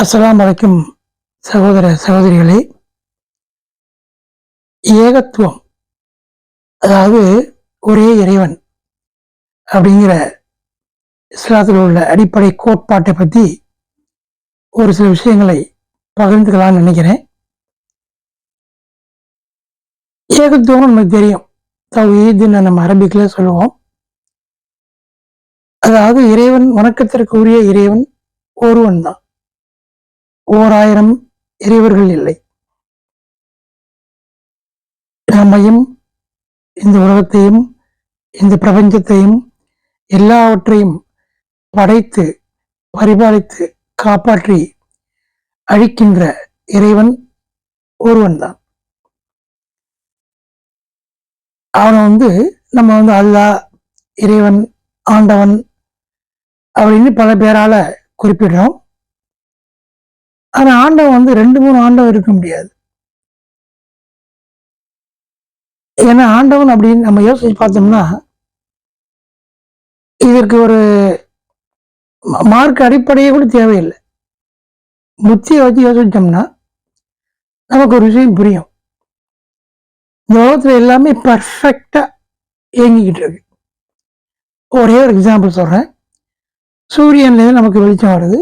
அஸ்லாம் வலைக்கும் சகோதர சகோதரிகளே ஏகத்துவம் அதாவது ஒரே இறைவன் அப்படிங்கிற இஸ்லாத்தில் உள்ள அடிப்படை கோட்பாட்டை பற்றி ஒரு சில விஷயங்களை பகிர்ந்துக்கலாம்னு நினைக்கிறேன். ஏகத்துவம் நமக்கு தெரியும். தவீதுன்னு நம்ம அரபிக்கில் சொல்லுவோம். அதாவது இறைவன் வணக்கத்திற்கு உரிய இறைவன் ஒருவன் தான். ஓர் ஆயிரம் இறைவர்கள் இல்லை. நம்மையும் இந்த உலகத்தையும் இந்த பிரபஞ்சத்தையும் எல்லாவற்றையும் படைத்து பரிபாலித்து காப்பாற்றி அழிக்கின்ற இறைவன் ஒருவன் தான் அவனை வந்து நம்ம வந்து அல்லா இறைவன் ஆண்டவன் அப்படின்னு பல பேரால குறிப்பிடுறோம். ஆனால் ஆண்டவன் வந்து ரெண்டு மூணு ஆண்டவன் இருக்க முடியாது. ஏன்னா ஆண்டவன் அப்படின்னு நம்ம யோசிச்சு பார்த்தோம்னா இதற்கு ஒரு மார்க் அடிப்படையே கூட தேவையில்லை. புத்தியை வச்சு யோசிச்சோம்னா நமக்கு ஒரு விஷயம் புரியும். இந்த உலகத்தில் எல்லாமே பர்ஃபெக்டாக இயங்கிக்கிட்டு இருக்கு. ஒரே ஒரு எக்ஸாம்பிள் சொல்கிறேன் சூரியன்லேருந்து நமக்கு வெளிச்சம் வருது.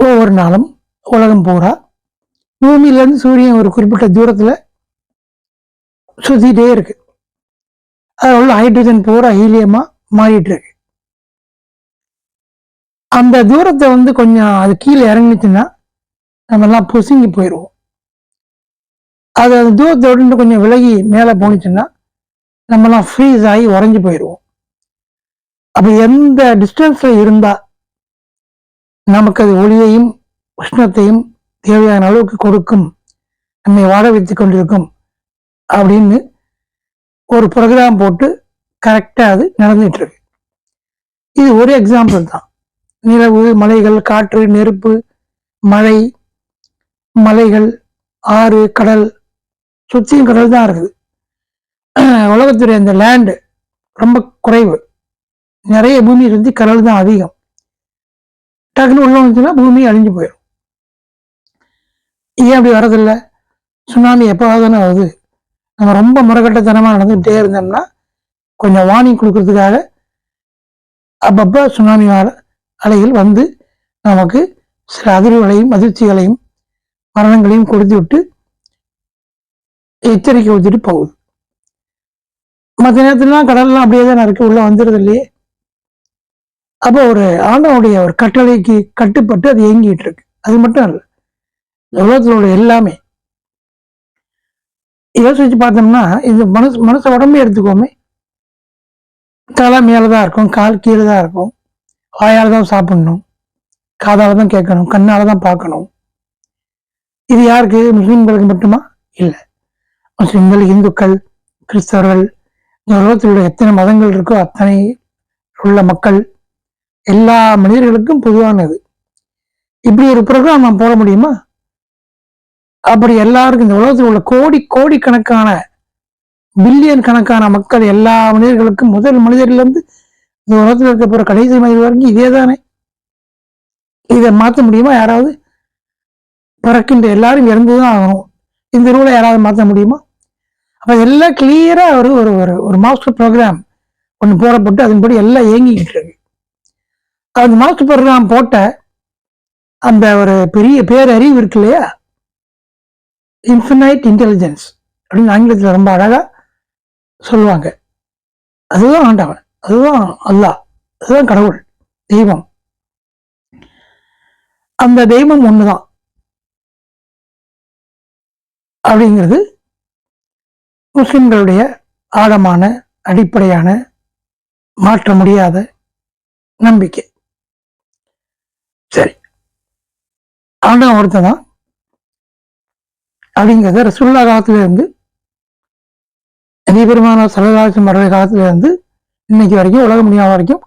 ஒவ்வொரு நாளும் உலகம் பூரா பூமியிலேருந்து சூரியன் ஒரு குறிப்பிட்ட தூரத்தில் சுற்றிட்டே இருக்கு. அதில் உள்ள ஹைட்ரஜன் பூரா ஹீலியமாக மாறிட்டு இருக்கு. அந்த தூரத்தை வந்து கொஞ்சம் அது கீழே இறங்கிச்சுன்னா நம்ம எல்லாம் போயிடுவோம் அது அந்த தூரத்தோடு கொஞ்சம் விலகி மேலே போணுச்சுன்னா நம்மலாம் ஃப்ரீஸ் ஆகி உறைஞ்சி போயிடுவோம் அப்போ எந்த டிஸ்டன்ஸில் இருந்தால் நமக்கு அது ஒளியையும் உஷ்ணத்தையும் தேவையான அளவுக்கு கொடுக்கும். நம்மை வாழ வைத்துக் கொண்டிருக்கும் அப்படின்னு ஒரு ப்ரோக்ராம் போட்டு கரெக்டாக அது நடந்துட்டு இருக்கு இது ஒரு எக்ஸாம்பிள் தான். நிலவு மலைகள் காற்று நெருப்பு மழை மலைகள் ஆறு கடல் சுற்றியும் கடல் தான் இருக்குது. உலகத்துடைய அந்த லேண்டு ரொம்ப குறைவு. நிறைய பூமி இருந்து கடல் தான் அதிகம். டக்குன்னு உள்ள வந்துச்சுன்னா பூமி அழிஞ்சு போயிடும். ஏன் அப்படி வரதில்லை சுனாமி எப்போவாக தானே வருது. நம்ம ரொம்ப முறைகட்டத்தனமாக நடந்துகிட்டே இருந்தோம்னா கொஞ்சம் வார்னிங் கொடுக்கறதுக்காக அப்பப்போ சுனாமி அலைகள் வந்து நமக்கு சில அதிர்வுகளையும் அதிர்ச்சிகளையும் மரணங்களையும் கொடுத்து விட்டு எச்சரிக்கை வச்சுட்டு போகுது. மற்ற நேரத்துலலாம் கடல்லாம் அப்படியே தான் இருக்கு. உள்ள வந்துடுது இல்லையே. அப்போ ஒரு ஆண்டவனுடைய ஒரு கட்டளைக்கு கட்டுப்பட்டு அது இயங்கிட்டு இருக்கு. அது மட்டும் இல்லை உலகத்திலோட உள்ள எல்லாமே. யோசிச்சு பார்த்தோம்னா இந்த மனசு மனசை உடம்பே எடுத்துக்கோமே. தலை மேலே தான் இருக்கும் கால் கீழே தான் இருக்கும். வாயால் தான் சாப்பிடணும். காதால் தான் கேட்கணும் கண்ணால் தான் பார்க்கணும். இது யாருக்கு? முஸ்லீம்களுக்கு மட்டுமா? இல்லை. முஸ்லீம்கள் இந்துக்கள் கிறிஸ்தவர்கள் இந்த உலகத்தில் உள்ள எத்தனை மதங்கள் இருக்கோ அத்தனை உள்ள மக்கள் எல்லா மனிதர்களுக்கும் பொதுவானது. இப்படி ஒரு ப்ரோக்ராம் நான் போட முடியுமா? அப்படி எல்லாருக்கும் இந்த உலகத்தில் உள்ள கோடி கோடி கணக்கான பில்லியன் கணக்கான மக்கள் எல்லா மனிதர்களுக்கும் முதல் மனிதர்லேருந்து இந்த உலகத்தில் இருக்க போகிற கடைசி மனிதர் வரைக்கும் இதே தானே இதை மாற்ற முடியுமா யாராவது? பிறக்கின்ற எல்லாரும் இறந்து தான் ஆகணும். இந்த ரூலை யாராவது மாற்ற முடியுமா? அப்போ எல்லாம் கிளியராக ஒரு ஒரு ஒரு மாஸ்டர் ப்ரோக்ராம் ஒன்று போடப்பட்டு அதன்படி எல்லாம் இயங்கிக்கிட்டு இருக்கு. அந்த மாஸ்டர் ப்ரோக்ராம் போட்ட அந்த ஒரு பெரிய பேரறிவு இருக்கு இல்லையா? இன்ஃபினைட் இன்டெலிஜென்ஸ் அப்படின்னு ஆங்கிலத்தில் ரொம்ப அழகாக சொல்லுவாங்க. அதுதான் ஆண்டவன். அதுதான் அல்லா அதுதான் கடவுள். தெய்வம். அந்த தெய்வம் ஒன்று தான் அப்படிங்கிறது முஸ்லிம்களுடைய ஆழமான அடிப்படையான மாற்ற முடியாத நம்பிக்கை. சரி. ஆண்டவன் ஒருத்தன்? தான் அப்படிங்கிறத ரசுல்லா காலத்துல இருந்து அதிபெருமான சலதாசம் வர்ற காலத்துல இருந்து இன்னைக்கு வரைக்கும் உலக முடியாத வரைக்கும்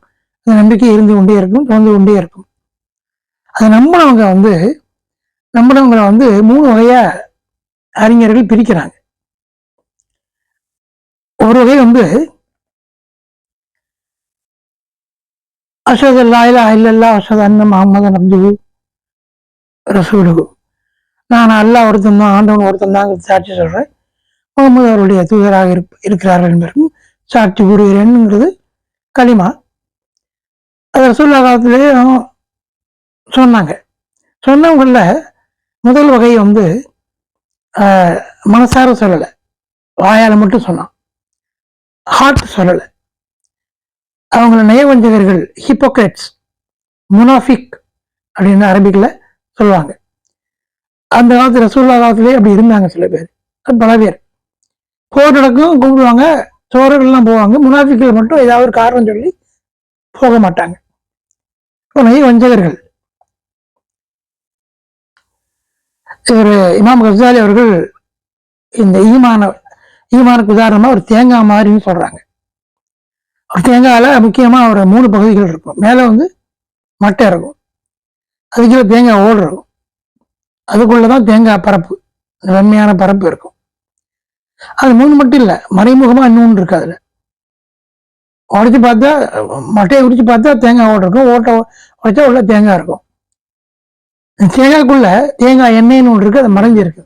அந்த நம்பிக்கை இருந்து கொண்டே இருக்கும் தோன்று கொண்டே இருக்கும். அதை நம்பினவங்க வந்து நம்பினவங்களை வந்து மூணு வகையா அறிஞர்கள் பிரிக்கிறாங்க. ஒரு வகை வந்து அஷத் லாயிலா இல்லல்லா அஷத் அண்ணன் முகமது அப்துல் ரசூலுகு நான் அல்லாஹ் ஒருத்தன் தான் ஆண்டவன் ஒருத்தன் தான் சாட்சி சொல்கிறேன் முகமது அவருடைய தூதராக இருப் இருக்கிறார்கள் என்பதற்கும் சாட்சி கூறுகிறேன்ங்கிறது களிமா. அது ரசூல்லா காலத்திலே சொன்னாங்க. சொன்னவங்கள முதல் வகை வந்து மனசார சொல்லலை. வாயால் மட்டும் சொன்னான். ஹார்ட் சொல்லலை. அவங்கள நயவஞ்சகர்கள் ஹிப்போக்ரேட்ஸ் முனாஃபிக் அப்படின்னு அரபிக்கில் சொல்லுவாங்க. அந்த காலத்து ரசூல்லா காலத்துலேயே அப்படி இருந்தாங்க சில பேர். பல பேர். போர் நடக்கும் கும்பிடுவாங்க சோழர்கள்லாம் போவாங்க முனாஃபிக்கள் மட்டும் ஏதாவது ஒரு காரணம் சொல்லி போக மாட்டாங்க. இப்போ நயவஞ்சகர்கள். இவர் இமாம் கசாலி அவர்கள் இந்த ஈமான ஈமானுக்கு உதாரணமாக ஒரு தேங்காய் மாதிரின்னு சொல்கிறாங்க தேங்காயில் முக்கியமாக ஒரு மூணு பகுதிகள் இருக்கும். மேலே வந்து மட்டை இருக்கும். அதுக்குள்ள தேங்காய் ஓடு இருக்கும். அதுக்குள்ளதான் தேங்காய் பரப்பு. வெண்மையான பரப்பு இருக்கும். அது மூணு மட்டும் இல்லை மறைமுகமாக இன்னொன்று இருக்கு அதில். உடைச்சு பார்த்தா மட்டையை உடிச்சு பார்த்தா தேங்காய் ஓடு இருக்கும். ஓட்டை உடைச்சா உள்ள தேங்காய் இருக்கும். தேங்காய்க்குள்ள தேங்காய் எண்ணெய்னு ஒன்று இருக்குது அது மறைஞ்சிருக்கு.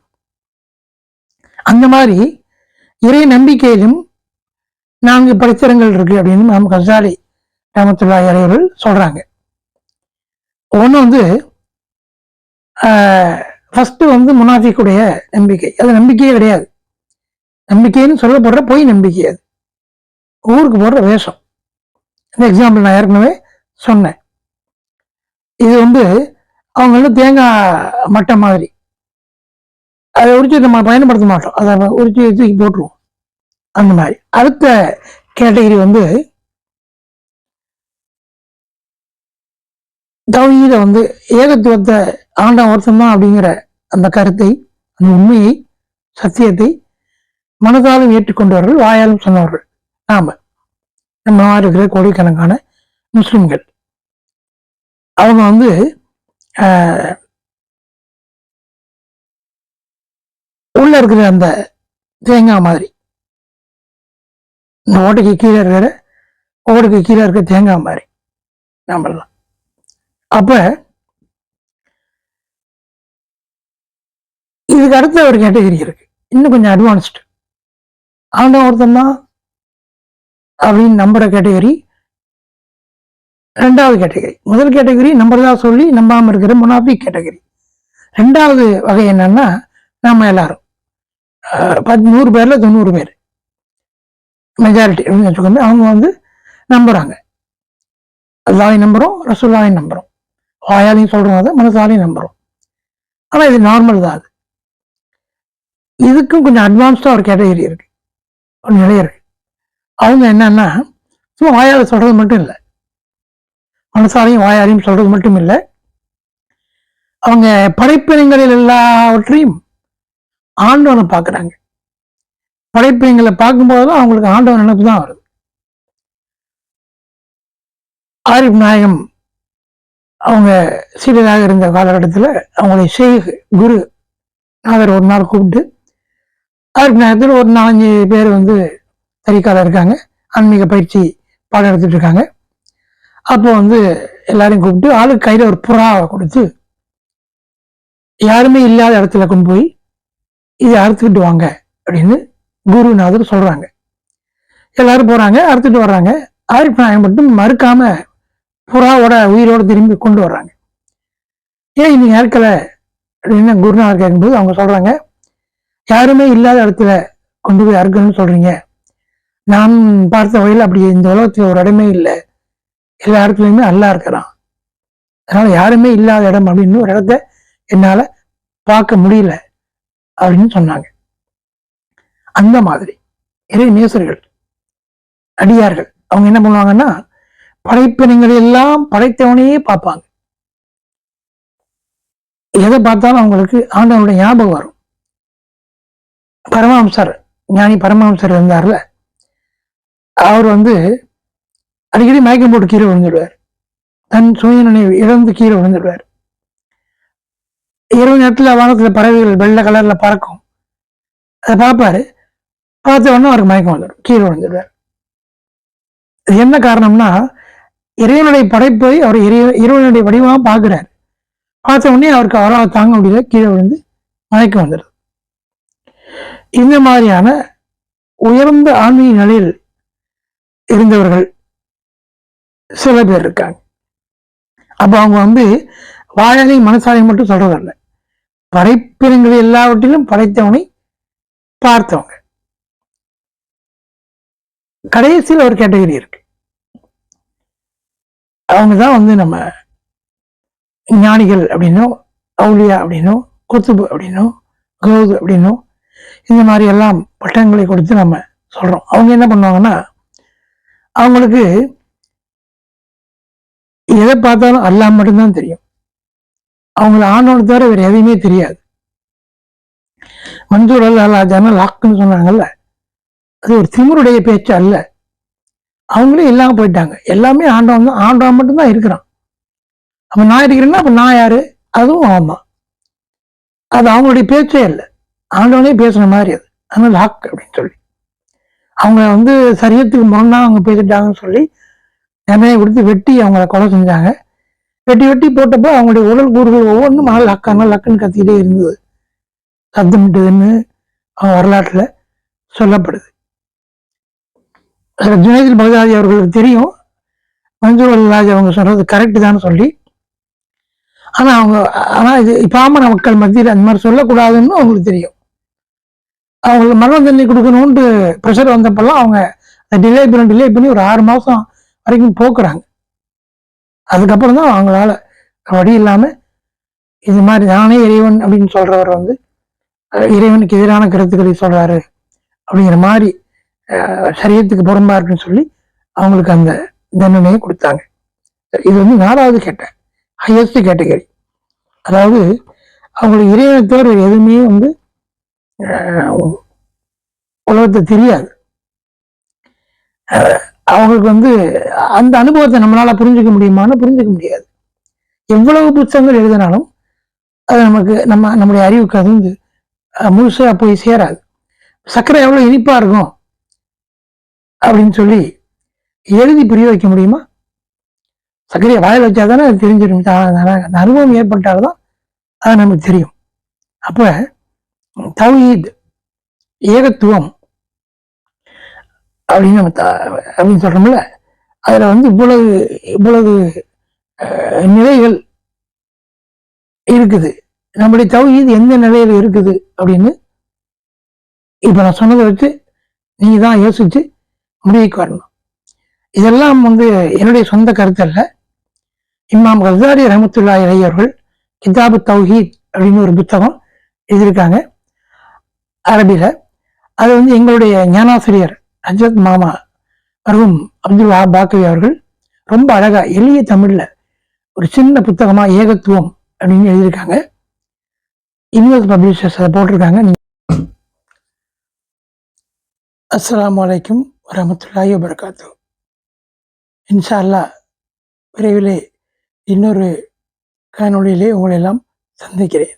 அந்த மாதிரி இறை நம்பிக்கையிலும் நான்கு படித்திரங்கள் இருக்கு அப்படின்னு நாம் கசாலி ராமத்துல்லா இறையவர்கள் சொல்றாங்க. ஒன்று வந்து ஃபஸ்ட்டு வந்து முனாஃபிக்குடைய நம்பிக்கை. அது நம்பிக்கையே கிடையாது. நம்பிக்கைன்னு சொல்லப்படுற பொய் நம்பிக்கை அது. ஊருக்கு போடுற வேஷம். இந்த எக்ஸாம்பிள் நான் ஏற்கனவே சொன்னேன். இது வந்து அவங்க வந்து தேங்காய் மட்டை மாதிரி. அதை உரிச்சு நம்ம பயன்படுத்த மாட்டோம். அதை உரிச்சு தூக்கி போட்டுருவோம். அந்த மாதிரி. அடுத்த கேட்டகரி வந்து தௌஹீத வந்து ஏகத்துவத்தை ஆண்டாம் ஒருத்தன் அப்படிங்கிற அந்த கருத்தை அந்த உண்மையை சத்தியத்தை மனதாலும் ஏற்றுக்கொண்டவர்கள் வாயாலும் சொன்னவர்கள். நாம நம்ம இருக்கிற கோடிக்கணக்கான முஸ்லிம்கள். அவங்க வந்து ஆஹ், உள்ள இருக்கிற அந்த தேங்காய் மாதிரி இந்த ஓட்டைக்கு கீழே இருக்கிற ஓடுக்கு கீழே இருக்க தேங்காய் மாதிரி. நம்மளாம் அப்ப இதுக்கு அடுத்த ஒரு கேட்டகரி இருக்கு. இன்னும் கொஞ்சம் அட்வான்ஸ்டு ஆண்டவன் ஒருத்தன் தான் அப்படின்னு நம்புற கேட்டகரி ரெண்டாவது கேட்டகரி முதல் கேட்டகரி நம்புறதா சொல்லி நம்பாமல் இருக்கிற முனாஃபிக் கேட்டகரி ரெண்டாவது வகை என்னன்னா நம்ம எல்லாரும். பத் நூறு பேர்ல தொண்ணூறு பேர். மெஜாரிட்டி அப்படின்னு வச்சுக்கோங்க. அவங்க வந்து நம்புறாங்க. அல்லாவையும் நம்புறோம் ரசூல்லாவையும் நம்புறோம். வாயாலையும் சொல்றோம் அதை மனசாலையும் நம்புறோம். ஆனா இது நார்மல் தான் அது. இதுக்கும் கொஞ்சம் அட்வான்ஸ்டா ஒரு கேட்டகரி இருக்கு. ஒரு நிலை இருக்கு. அவங்க என்னன்னா சும்மா வாயால சொல்றது மட்டும் இல்லை. மனசாலையும் வாயாலையும் சொல்றது மட்டும் இல்லை. அவங்க படைப்பினங்களில் எல்லாவற்றையும் ஆண்டவனை பார்க்குறாங்க. படைப்பினங்களை பார்க்கும்போதெல்லாம் அவங்களுக்கு ஆண்டவன் நினைப்பு தான் வருது. ஆரிப் நாயகம் அவங்க சிறியதாக இருந்த காலகட்டத்தில் அவங்களை ஷேக் குரு நாதர் ஒரு நாள் கூப்பிட்டு ஆரிப் நாயகத்தில் ஒரு நாலஞ்சு பேர் வந்து தறிக்கால இருக்காங்க. ஆன்மீக பயிற்சி பாடம் எடுத்துட்டு இருக்காங்க. அப்போ வந்து எல்லாரையும் கூப்பிட்டு ஆளுக்கு கையில் ஒரு புறாவை கொடுத்து யாருமே இல்லாத இடத்துல கொண்டு போய் இதை அறுத்துக்கிட்டு வாங்க அப்படின்னு குருநாதர் சொல்கிறாங்க எல்லாரும் போகிறாங்க அறுத்துட்டு வர்றாங்க. ஆரிஃப் நாயகம் மட்டும் மறுக்காம புறாவோட உயிரோடு திரும்பி கொண்டு வர்றாங்க. ஏன் நீங்க அறுக்கல அப்படின்னு குருநாதர் கேட்கும்போது அவங்க சொல்கிறாங்க யாருமே இல்லாத இடத்துல கொண்டு போய் அறுக்கணும்னு சொல்கிறீங்க நான் பார்த்த வகையில் அப்படி இந்த உலகத்தில் ஒரு இடமே இல்லை. எல்லா இடத்துலையுமே அல்லா இருக்கிறான். அதனால் யாருமே இல்லாத இடம் அப்படின்னு ஒரு இடத்த என்னால் பார்க்க முடியல அப்படின்னு சொன்னாங்க. அந்த மாதிரி. இறை நேசர்கள் அடியார்கள் அவங்க என்ன பண்ணுவாங்கன்னா படைப்பினங்கள் எல்லாம் படைத்தவனையே பார்ப்பாங்க. எதை பார்த்தாலும் அவங்களுக்கு ஆண்டவனுடைய ஞாபகம் வரும். பரமஹம்சர் ஞானி பரமஹம்சர் இருந்தார்ல அவர் வந்து அடிக்கடி மயக்கம் போட்டு கீழே விழுந்துடுவார். தன் சுய நினைவு இழந்து கீழே விழுந்துடுவார். இரவு நேரத்துல வானத்தில் பறவைகள் வெள்ளை கலர்ல பறக்கும். அதை பார்ப்பாரு. பார்த்த உடனே அவருக்கு மயக்கம் வந்துடும் கீழே விழுந்துடுவார் இது என்ன காரணம்னா இறைவனுடைய படைப்பை அவர் இறை இறைவனுடைய வடிவமாக பார்க்குறார். பார்த்த உடனே அவருக்கு அவரால் தாங்க முடியல. கீழே விழுந்து மயக்கம் வந்துடுது. இந்த மாதிரியான உயர்ந்த ஆன்மீக நிலையில் இருந்தவர்கள் சில பேர் இருக்காங்க. அப்போ அவங்க வந்து வாழலை மனசாலை மட்டும் சொல்றதல்ல. படைப்பினங்கள் எல்லாவற்றிலும் படைத்தவனை பார்த்தவங்க. கடைசியில் ஒரு கேட்டகரி இருக்கு. அவங்க தான் வந்து நம்ம ஞானிகள் அப்படின்னும் அவுலியா அப்படின்னும் குத்துபு அப்படின்னும் கௌது அப்படின்னும் இந்த மாதிரி எல்லாம் பட்டங்களை கொடுத்து நம்ம சொல்றோம். அவங்க என்ன பண்ணுவாங்கன்னா அவங்களுக்கு எதை பார்த்தாலும் அல்லாஹ் மட்டும்தான் தெரியும். அவங்கள ஆணோட தவிர வேற எதையுமே தெரியாது. மஞ்சூர் அல்லா ஜன லாக்குன்னு சொன்னாங்கல்ல அது ஒரு திமுருடைய பேச்சு அல்ல. அவங்களே இல்லாம போயிட்டாங்க. எல்லாமே ஆண்டவன் தான் ஆண்டவன் மட்டும்தான் இருக்கிறான். அப்ப நான் இருக்கிறேன்னா அப்ப நான் யாரு? அதுவும் அவன் தான். அது அவங்களுடைய பேச்சே இல்லை ஆண்டவனே பேசுன மாதிரி அது. அதனால லாக் அப்படின்னு சொல்லி. அவங்க வந்து சரியத்துக்கு முன்னா அவங்க பேசிட்டாங்கன்னு சொல்லி நிறைய கொடுத்து வெட்டி அவங்கள கொலை செஞ்சாங்க. வெட்டி வெட்டி போட்டப்போ அவங்களுடைய உடல் கூறுகள் ஒவ்வொன்றும் மணல் லக்கான லக்குன்னு கத்திக்கிட்டே இருந்தது. சத்தமிட்டதுன்னு அவங்க வரலாற்றில் சொல்லப்படுது. ஜுனைதில் பகதாதி அவர்களுக்கு தெரியும். மஞ்சூர் அல்லாஜ் அவங்க சொல்கிறது கரெக்டு தான் சொல்லி. ஆனால் அவங்க ஆனால் இது பாமர மக்கள் மத்தியில் அந்த மாதிரி சொல்லக்கூடாதுன்னு அவங்களுக்கு தெரியும். அவங்களுக்கு மரண தண்ணி கொடுக்கணும்ட்டு ப்ரெஷர் வந்தப்பெல்லாம் அவங்க டிலே பண்ணி டிலே பண்ணி ஒரு ஆறு மாதம் வரைக்கும் போக்குறாங்க. அதுக்கப்புறம் தான் அவங்களால வழி இல்லாமல் இது மாதிரி நானே இறைவன் அப்படின்னு சொல்கிறவர் வந்து இறைவனுக்கு எதிரான கருத்துக்களை சொல்கிறாரு அப்படிங்கிற மாதிரி சரியத்துக்கு புறம்பா இருக்குன்னு சொல்லி அவங்களுக்கு அந்த தண்டனையை கொடுத்தாங்க. இது வந்து நாலாவது கேட்டேன் ஹையஸ்ட் கேட்டகரி அதாவது அவங்களுக்கு இறைவனத்தோடு எதுவுமே வந்து அஹ், உலகத்தை தெரியாது. அவங்களுக்கு வந்து அந்த அனுபவத்தை நம்மளால புரிஞ்சுக்க முடியுமான்னு புரிஞ்சுக்க முடியாது. எவ்வளவு புத்தகங்கள் எழுதினாலும் அது நமக்கு நம்ம நம்முடைய அறிவுக்கு அது வந்து முழுசாக முழுசா போய் சேராது. சர்க்கரை எவ்வளவு இனிப்பா இருக்கும்? அப்படின்னு சொல்லி எழுதி புரிய வைக்க முடியுமா? சர்க்கரையை வாயில் வச்சா தானே அது தெரிஞ்சிடும். அந்த அனுபவம் ஏற்பட்டால்தான் அது நமக்கு தெரியும். அப்போ தௌஹீத் ஏகத்துவம் அப்படின்னு நம்ம த- அப்படின்னு சொல்கிறோம்ல அதில் வந்து இவ்வளவு இவ்வளவு நிலைகள் இருக்குது. நம்முடைய தௌஹீத் எந்த நிலையில் இருக்குது அப்படின்னு இப்போ நான் சொன்னதை வச்சு நீங்கள் தான் யோசிச்சு முடிவுக்கு வரணும். இதெல்லாம் வந்து என்னுடைய சொந்த கருத்து அல்ல இமாம் கசாரி ரஹமத்துல்லா இளையர்கள் கிதாபு தௌஹீத் அப்படின்னு ஒரு புத்தகம் எழுதியிருக்காங்க. அரபியில அது வந்து எங்களுடைய ஞானாசிரியர் அஜத் மாமா மருகும் அப்துல் வஹாப் பாக்கவி அவர்கள் ரொம்ப அழகா எளிய தமிழ்ல ஒரு சின்ன புத்தகமா ஏகத்துவம் அப்படின்னு எழுதியிருக்காங்க. யூனிவர்ஸ் பப்ளிஷர்ஸ் அதை போட்டிருக்காங்க. அஸ்லாம் அஸ்ஸலாமு வரமத்துல்லாஹி வபரகாத்து இன்ஷா அல்லா விரைவிலே இன்னொரு காணொளியிலே உங்களெல்லாம் சந்திக்கிறேன்.